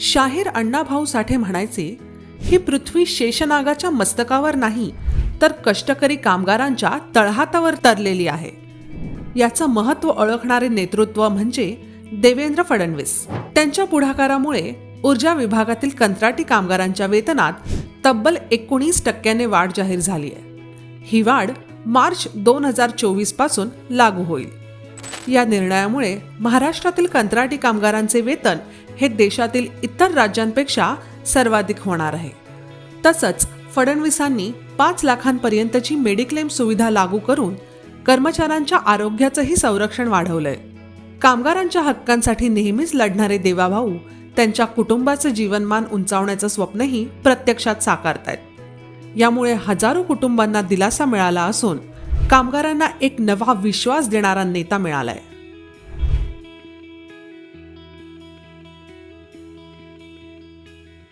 शाहीर अण्णाभाऊ साठे म्हणायचे ही पृथ्वी शेषनागाच्या मस्तकावर नाही तर कष्टकरी कामगारांच्या तळहातावर तरलेली आहे. याचं महत्त्व ओळखणारे नेतृत्व म्हणजे देवेंद्र फडणवीस. त्यांच्या पुढाकारामुळे ऊर्जा विभागातील कंत्राटी कामगारांच्या वेतनात तब्बल एकोणीस टक्क्याने वाढ जाहीर झाली आहे. ही वाढ मार्च दोन हजार चोवीसपासून लागू होईल. या निर्णयामुळे महाराष्ट्रातील कंत्राटी कामगारांचे वेतन हे देशातील इतर राज्यांपेक्षा सर्वाधिक होणार आहे. तसंच फडणवीसांनी पाच लाखांपर्यंतची मेडिक्लेम सुविधा लागू करून कर्मचाऱ्यांच्या आरोग्याचंही संरक्षण वाढवलंय. कामगारांच्या हक्कांसाठी नेहमीच लढणारे देवाभाऊ त्यांच्या कुटुंबाचं जीवनमान उंचावण्याचं स्वप्नही प्रत्यक्षात साकारतायत. यामुळे हजारो कुटुंबांना दिलासा मिळाला असून कामगारांना एक नवा विश्वास देणारा नेता मिळालाय.